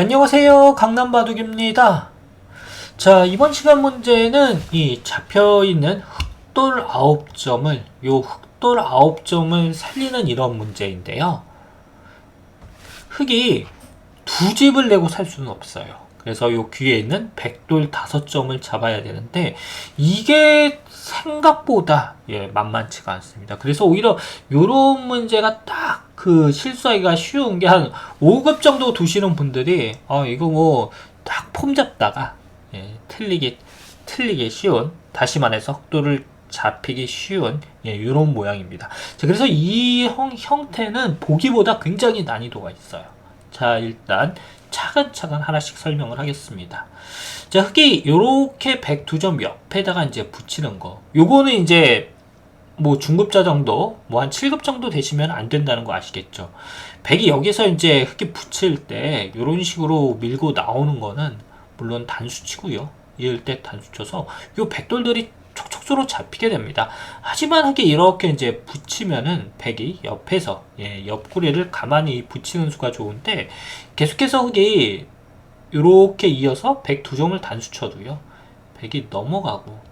안녕하세요. 강남바둑입니다. 자, 이번 시간 문제는 이 잡혀있는 흑돌 9점을, 요 흑돌 9점을 살리는 이런 문제인데요. 흑이 두 집을 내고 살 수는 없어요. 그래서 요 귀에 있는 백돌 5점을 잡아야 되는데, 이게 생각보다 예, 만만치가 않습니다. 그래서 오히려 요런 문제가 딱 그 실수하기가 쉬운 게 한 5급 정도 두시는 분들이 어 이거 뭐 딱 폼 잡다가 예, 틀리기 틀리기 쉬운 다시 말해서 속도를 잡히기 쉬운 예, 이런 모양입니다. 자, 그래서 이 형, 형태는 보기보다 굉장히 난이도가 있어요. 자 일단 차근차근 하나씩 설명을 하겠습니다. 자 흑이 요렇게 102점 옆에다가 이제 붙이는 거 요거는 이제 뭐 중급자 정도, 뭐 한 7급 정도 되시면 안 된다는 거 아시겠죠? 백이 여기서 이제 흑이 붙일 때 이런 식으로 밀고 나오는 거는 물론 단수 치고요. 이을 때 단수 쳐서 요 백돌들이 촉촉수로 잡히게 됩니다. 하지만 흑이 이렇게 이제 붙이면은 백이 옆에서 예, 옆구리를 가만히 붙이는 수가 좋은데 계속해서 흑이 이렇게 이어서 백 두 점을 단수 쳐도요. 백이 넘어가고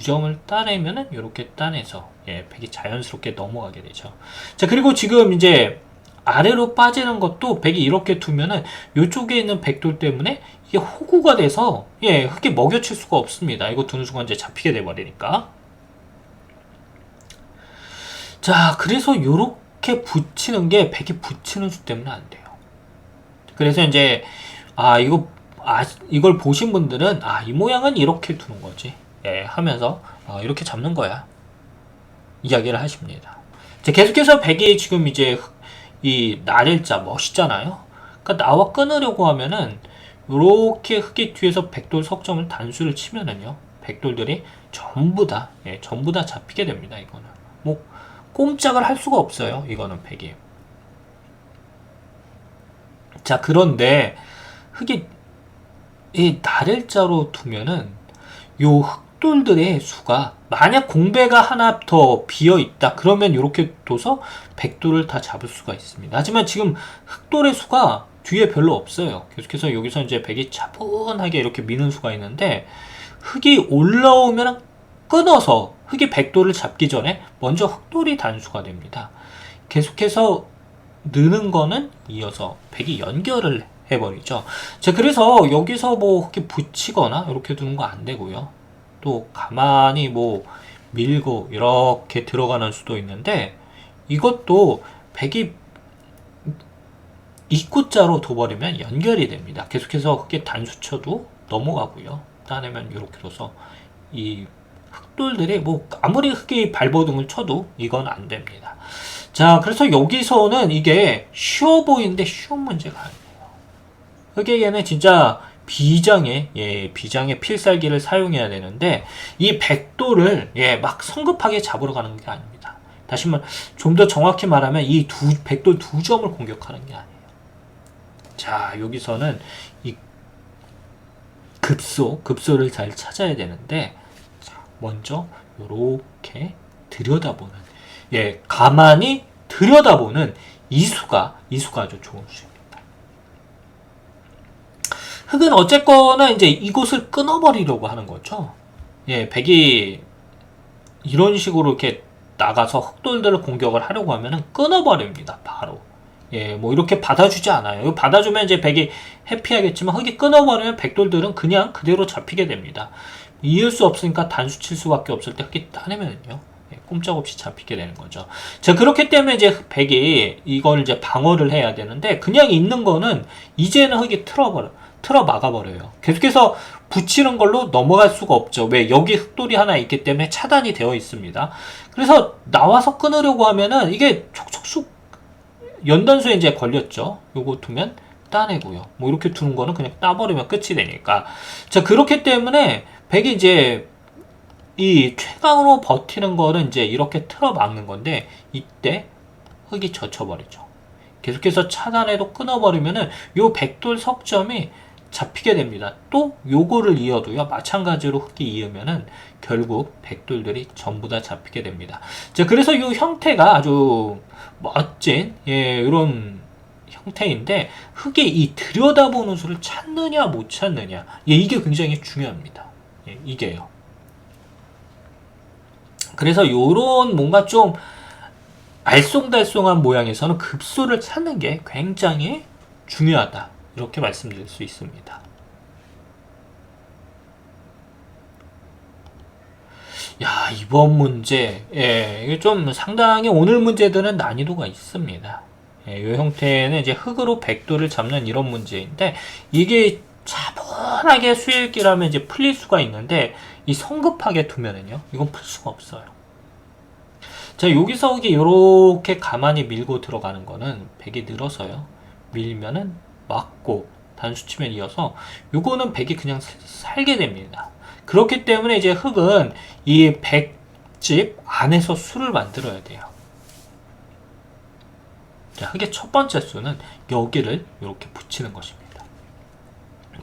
두 점을 따내면은 이렇게 따내서 예, 백이 자연스럽게 넘어가게 되죠. 자 그리고 지금 이제 아래로 빠지는 것도 백이 이렇게 두면은 이쪽에 있는 백돌 때문에 이게 호구가 돼서 예 흑이 먹여칠 수가 없습니다. 이거 두는 순간 이제 잡히게 돼 버리니까. 자 그래서 이렇게 붙이는 게 백이 붙이는 수 때문에 안 돼요. 그래서 이제 아 이거 아 이걸 보신 분들은 아 이 모양은 이렇게 두는 거지. 예, 하면서 어, 이렇게 잡는 거야. 이야기를 하십니다. 자, 계속해서 백이 지금 이제 이 날일자 멋있잖아요. 그러니까 나와 끊으려고 하면은 이렇게 흑이 뒤에서 백돌 석점을 단수를 치면은요. 백돌들이 전부 다 예, 전부 다 잡히게 됩니다. 이거는 뭐 꼼짝을 할 수가 없어요. 이거는 백이. 자 그런데 흑이 이 날일자로 두면은 요 흑돌들의 수가 만약 공배가 하나 더 비어 있다 그러면 이렇게 둬서 백돌을 다 잡을 수가 있습니다. 하지만 지금 흑돌의 수가 뒤에 별로 없어요. 계속해서 여기서 이제 백이 차분하게 이렇게 미는 수가 있는데 흑이 올라오면 끊어서 흑이 백돌을 잡기 전에 먼저 흑돌이 단수가 됩니다. 계속해서 느는 거는 이어서 백이 연결을 해버리죠. 자, 그래서 여기서 뭐 이렇게 붙이거나 이렇게 두는 거 안 되고요. 또 가만히 뭐 밀고 이렇게 들어가는 수도 있는데 이것도 백이 입구자로 둬버리면 연결이 됩니다. 계속해서 흑게 단수 쳐도 넘어가고요. 따내면 이렇게 둬서 이 흑돌들이 뭐 아무리 흑이 발버둥을 쳐도 이건 안 됩니다. 자, 그래서 여기서는 이게 쉬워 보이는데 쉬운 문제가 아니에요. 흑에게는 진짜 비장의 예, 비장의 필살기를 사용해야 되는데 이 백도를 예, 막 성급하게 잡으러 가는 게 아닙니다. 다시 말 좀 더 정확히 말하면 이 두 백돌 두 점을 공격하는 게 아니에요. 자, 여기서는 이 급소, 급소를 잘 찾아야 되는데 자, 먼저 요렇게 들여다보는 예, 가만히 들여다보는 이수가 이수가 아주 좋은 수입니다. 흑은 어쨌거나 이제 이곳을 끊어버리려고 하는 거죠. 예, 백이 이런 식으로 이렇게 나가서 흑돌들을 공격을 하려고 하면은 끊어버립니다. 바로. 예, 뭐 이렇게 받아주지 않아요. 받아주면 이제 백이 해피하겠지만 흑이 끊어버리면 백돌들은 그냥 그대로 잡히게 됩니다. 이을 수 없으니까 단수 칠 수밖에 없을 때 흑이 따내면요. 예, 꼼짝없이 잡히게 되는 거죠. 자, 그렇기 때문에 이제 백이 이걸 이제 방어를 해야 되는데 그냥 있는 거는 이제는 흑이 틀어버려. 틀어 막아버려요. 계속해서 붙이는 걸로 넘어갈 수가 없죠. 왜? 여기 흑돌이 하나 있기 때문에 차단이 되어 있습니다. 그래서 나와서 끊으려고 하면은 이게 촉촉쑥 연단수에 이제 걸렸죠. 요거 두면 따내고요. 뭐 이렇게 두는 거는 그냥 따버리면 끝이 되니까. 자, 그렇기 때문에 백이 이제 이 최강으로 버티는 거는 이제 이렇게 틀어 막는 건데 이때 흑이 젖혀버리죠. 계속해서 차단해도 끊어버리면은 요 백돌 석점이 잡히게 됩니다. 또 요거를 이어도요 마찬가지로 흑이 이으면은 결국 백돌들이 전부 다 잡히게 됩니다. 자 그래서 이 형태가 아주 멋진 예 이런 형태인데 흙의 이 들여다보는 수를 찾느냐 못 찾느냐 예, 이게 굉장히 중요합니다. 예, 이게요. 그래서 요런 뭔가 좀 알쏭달쏭한 모양에서는 급소를 찾는 게 굉장히 중요하다. 이렇게 말씀드릴 수 있습니다. 야, 이번 문제, 예, 이게 좀 상당히 오늘 문제들은 난이도가 있습니다. 예, 이 형태는 이제 흙으로 백도를 잡는 이런 문제인데, 이게 차분하게 수일기라면 이제 풀릴 수가 있는데, 이 성급하게 두면은요, 이건 풀 수가 없어요. 자, 여기서 이게 이렇게 가만히 밀고 들어가는 거는 백이 늘어서요. 밀면은 맞고 단수 치면 이어서 요거는 백이 그냥 살- 살게 됩니다. 그렇기 때문에 이제 흙은 이 백집 안에서 수를 만들어야 돼요. 자, 흙의 첫 번째 수는 여기를 이렇게 붙이는 것입니다.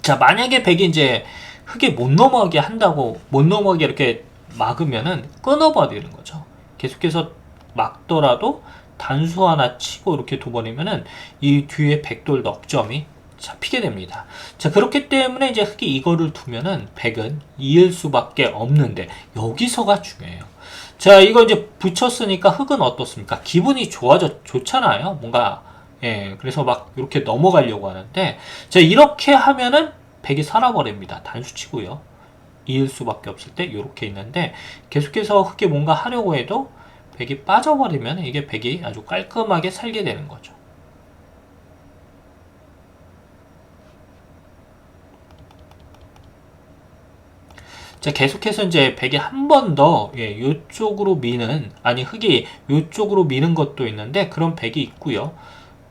자, 만약에 백이 이제 흙에 못 넘어가게 한다고 못 넘어가게 이렇게 막으면은 끊어버리는 거죠. 계속해서 막더라도 단수 하나 치고 이렇게 둬버리면은 이 뒤에 백돌 넉점이 잡히게 됩니다. 자, 그렇기 때문에 이제 흙이 이거를 두면은 백은 이을 수밖에 없는데 여기서가 중요해요. 자, 이거 이제 붙였으니까 흙은 어떻습니까? 기분이 좋아져, 좋잖아요. 뭔가, 예, 그래서 막 이렇게 넘어가려고 하는데, 자, 이렇게 하면은 백이 살아버립니다. 단수 치고요. 이을 수밖에 없을 때 이렇게 있는데, 계속해서 흙이 뭔가 하려고 해도 백이 빠져버리면 이게 백이 아주 깔끔하게 살게 되는 거죠. 자, 계속해서 이제 백이 한 번 더, 예, 요쪽으로 미는, 아니, 흙이 요쪽으로 미는 것도 있는데, 그런 백이 있고요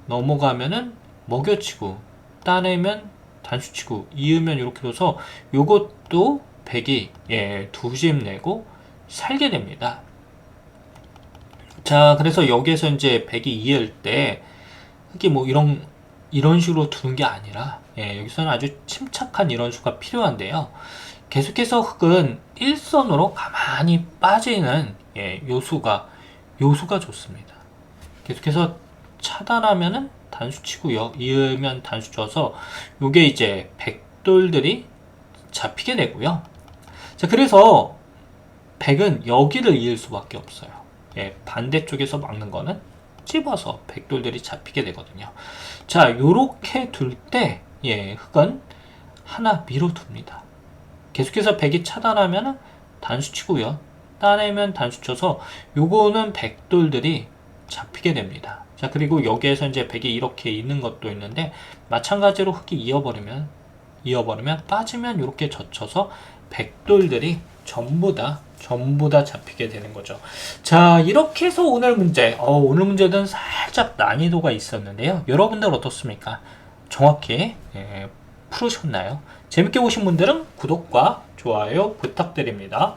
넘어가면은 먹여치고, 따내면 단수치고, 이으면 이렇게 둬서, 요것도 백이, 예, 두 집 내고 살게 됩니다. 자, 그래서 여기에서 이제 백이 이을 때, 흙이 뭐 이런, 이런 식으로 두는 게 아니라, 예, 여기서는 아주 침착한 이런 수가 필요한데요. 계속해서 흙은 일선으로 가만히 빠지는 예, 요수가 요수가 좋습니다. 계속해서 차단하면은 단수 치고요. 이으면 단수 쳐서 요게 이제 백돌들이 잡히게 되고요. 자, 그래서 백은 여기를 이을 수밖에 없어요. 예, 반대쪽에서 막는 거는 집어서 백돌들이 잡히게 되거든요. 자, 요렇게 둘 때, 예, 흙은 하나 밀어둡니다. 계속해서 백이 차단하면 단수 치고요. 따내면 단수 쳐서 요거는 백돌들이 잡히게 됩니다. 자, 그리고 여기에서 이제 백이 이렇게 있는 것도 있는데 마찬가지로 흙이 이어버리면 이어버리면 빠지면 이렇게 젖혀서 백돌들이 전부 다 전부 다 잡히게 되는 거죠. 자, 이렇게 해서 오늘 문제, 어, 오늘 문제는 살짝 난이도가 있었는데요. 여러분들 어떻습니까? 정확히 예, 풀으셨나요? 재밌게 보신 분들은 구독과 좋아요 부탁드립니다.